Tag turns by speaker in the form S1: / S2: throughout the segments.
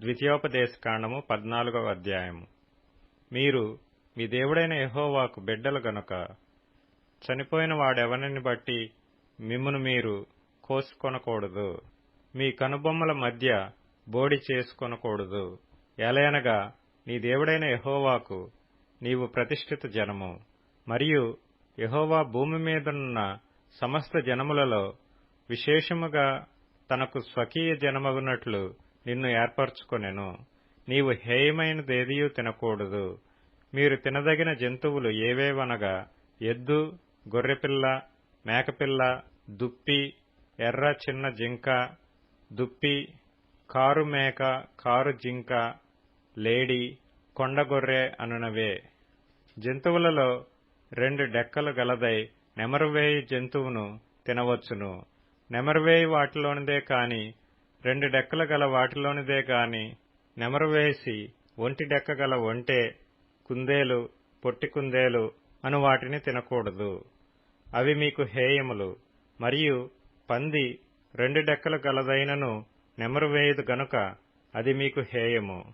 S1: ద్వితీయోపదేశకాండము పద్నాలుగవ అధ్యాయము. మీరు మీ దేవుడైన యహోవాకు బిడ్డలు గనుక చనిపోయిన వాడెవరిని బట్టి మిమ్మును మీరు కోసుకొనకూడదు. మీ కనుబొమ్మల మధ్య బోడి చేసుకొనకూడదు. ఎలయనగా నీ దేవుడైన యహోవాకు నీవు ప్రతిష్ఠిత జనము. మరియు యహోవా భూమి మీదనున్న సమస్త జనములలో విశేషముగా తనకు స్వకీయ జనమగునట్లు నిన్ను ఏర్పరచుకొనెను. నీవు హేయమైనదేదియూ తినకూడదు. మీరు తినదగిన జంతువులు ఏవేవనగా ఎద్దు గొర్రెపిల్ల మేకపిల్ల దుప్పి ఎర్ర చిన్న జింక దుప్పి కారు మేక కారు జింక లేడి కొండగొర్రె అనునవే. జంతువులలో రెండు డెక్కలు గలదై నెమరువేయి జంతువును తినవచ్చును. నెమరువేయి వాటిలోనిదే కాని రెండు డెక్కలు గల వాటిలోనిదే గాని నెమరువేసి ఒంటి డెక్క గల ఒంటె కుందేలు పొట్టి కుందేలు అను వాటిని తినకూడదు. అవి మీకు హేయములు. మరియు పంది రెండు డెక్కలు గలదైనను నెమరు వేయదు గనుక అది మీకు హేయము.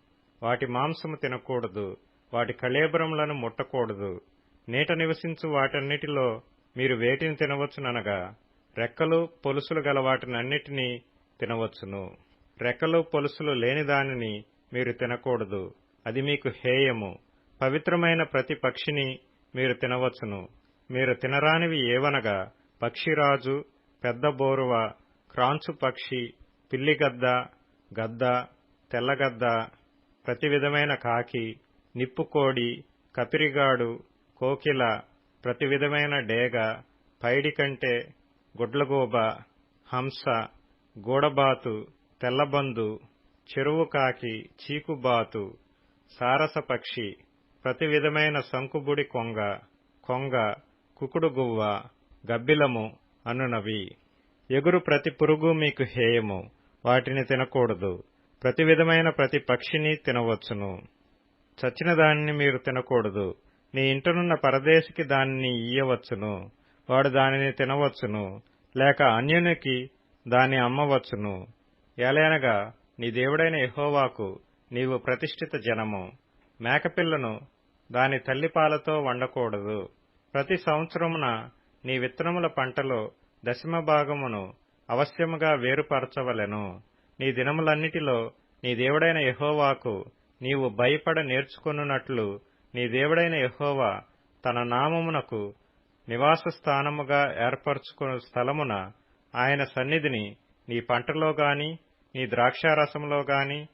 S1: వాటి మాంసము తినకూడదు. వాటి కళేబరములను ముట్టకూడదు. నీట నివసించు వాటన్నిటిలో మీరు వేటిని తినవచ్చుననగా రెక్కలు పొలుసులు గల వాటినన్నిటినీ తినవచ్చును. రెక్కలు పొలుసులు లేని దానిని మీరు తినకూడదు. అది మీకు హేయము. పవిత్రమైన ప్రతి పక్షిని మీరు తినవచ్చును. మీరు తినరానివి ఏవనగా పక్షిరాజు పెద్ద బోరువ క్రాంచు పక్షి పిల్లిగద్ద గద్ద తెల్లగద్ద ప్రతి విధమైన కాకి నిప్పుకోడి కపిరిగాడు కోకిల ప్రతి విధమైన డేగ పైడికంటె గుడ్లగూబ హంస గూడబాతు తెల్లబందు చెరువు కాకి చీకుబాతు సారసపక్షి ప్రతి విధమైన సంకుబుడి కొంగ కొంగ కుకుడుగువ్వ గబ్బిలము అనునవి. ఎగురు ప్రతి పురుగు మీకు హేయము వాటిని తినకూడదు. ప్రతి విధమైన ప్రతి పక్షిని తినవచ్చును. చచ్చిన దానిని మీరు తినకూడదు. నీ ఇంటనున్న పరదేశికి దానిని ఇయ్యవచ్చును. వాడు దానిని తినవచ్చును. లేక అన్యునికి దాన్ని అమ్మవచ్చును. ఎలయనగా నీ దేవుడైన ఎహోవాకు నీవు ప్రతిష్ఠిత జనము. మేకపిల్లను దాని తల్లిపాలతో వండకూడదు. ప్రతి సంవత్సరమున నీ విత్తనముల పంటలో దశమ భాగమును అవశ్యముగా వేరుపరచవలెను. నీ దినములన్నిటిలో నీ దేవుడైన యహోవాకు నీవు భయపడ నేర్చుకొనున్నట్లు నీ దేవుడైన యహోవా తన నామమునకు నివాస స్థానముగా ఏర్పరచుకున్న స్థలమున ఆయన సన్నిధిని నీ పంటలో గాని నీ ద్రాక్షారసంలో గాని